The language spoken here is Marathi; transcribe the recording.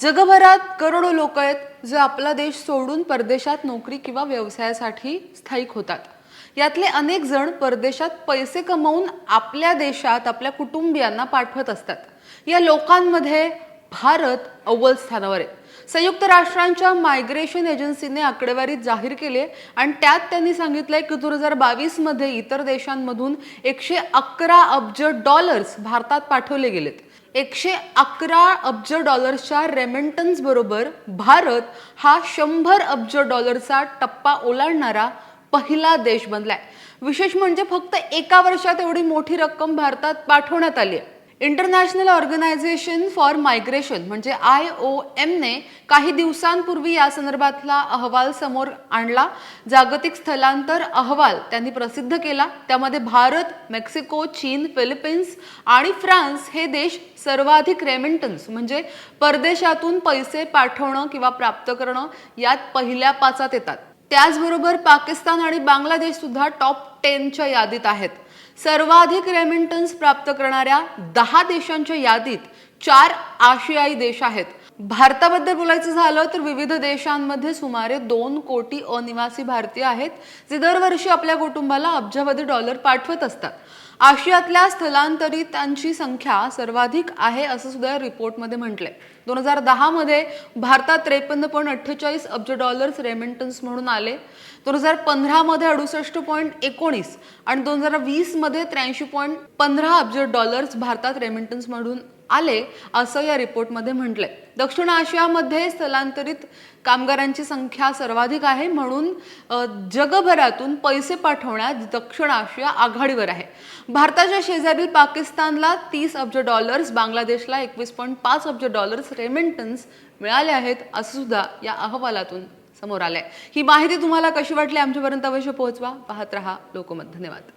जगभरात करोडो लोक आहेत जे आपला देश सोडून परदेशात नोकरी किंवा व्यवसायासाठी स्थायिक होतात. यातले अनेक जण परदेशात पैसे कमवून आपल्या देशात आपल्या कुटुंबियांना पाठवत असतात. या लोकांमध्ये भारत अव्वल स्थानावर आहे. संयुक्त राष्ट्रांच्या मायग्रेशन एजन्सीने आकडेवारी जाहीर केली आणि त्यात त्यांनी सांगितलंय की दोन हजार बावीसमध्ये इतर देशांमधून एकशे अकरा अब्ज डॉलर्स भारतात पाठवले गेलेत. एकशे अकरा अब्ज डॉलर्सच्या रेमेंटन्स बरोबर भारत हा शंभर अब्ज डॉलरचा टप्पा ओलांडणारा पहिला देश बनलाय. विशेष म्हणजे फक्त एका वर्षात एवढी मोठी रक्कम भारतात पाठवण्यात आली आहे. इंटरनॅशनल ऑर्गनायझेशन फॉर मायग्रेशन म्हणजे आय ओ एमने काही दिवसांपूर्वी या संदर्भातला अहवाल समोर आणला. जागतिक स्थलांतर अहवाल त्यांनी प्रसिद्ध केला. त्यामध्ये भारत मेक्सिको चीन फिलिपिन्स आणि फ्रान्स हे देश सर्वाधिक रेमिंटन्स म्हणजे परदेशातून पैसे पाठवणं किंवा प्राप्त करणं यात पहिल्या पाचात येतात. त्याचबरोबर पाकिस्तान आणि बांगलादेश सुद्धा टॉप टेनच्या यादीत आहेत. सर्वाधिक रेमिंटन्स प्राप्त करणाऱ्या दहा देशांच्या यादीत चार आशियाई देश आहेत. भारताबद्दल बोलायचं झालं तर विविध देशांमध्ये सुमारे दोन कोटी अनिवासी भारतीय आहेत जे दरवर्षी आपल्या कुटुंबाला अब्जावधी डॉलर पाठवत असतात. आशियातल्या स्थलांतरितांची संख्या सर्वाधिक आहे असं सुद्धा या रिपोर्टमध्ये म्हटलंय. दोन हजार दहामध्ये भारतात त्रेपन्न पॉईंट अठ्ठेचाळीस अब्ज डॉलर्स रेमिंटन्स म्हणून आले. दोन हजार पंधरामध्ये अडुसष्ट पॉईंट एकोणीस आणि दोन हजार वीसमध्ये त्र्याऐंशी पॉईंट पंधरा अब्ज डॉलर्स भारतात रेमिंटन्स म्हणून आले असं या रिपोर्टमध्ये म्हटलंय. दक्षिण आशियामध्ये स्थलांतरित कामगारांची संख्या सर्वाधिक आहे म्हणून जगभरातून पैसे पाठवण्यात दक्षिण आशिया आघाडीवर आहे. भारताच्या शेजारील पाकिस्तानला तीस अब्ज डॉलर्स बांगलादेशला एकवीस पॉईंट पाच अब्ज डॉलर्स रेमिंटन्स मिळाले आहेत असं सुद्धा या अहवालातून समोर आलंय. ही माहिती तुम्हाला कशी वाटली? आमच्यापर्यंत अवश्य पोहोचवा. पाहत रहा लोकमत. धन्यवाद.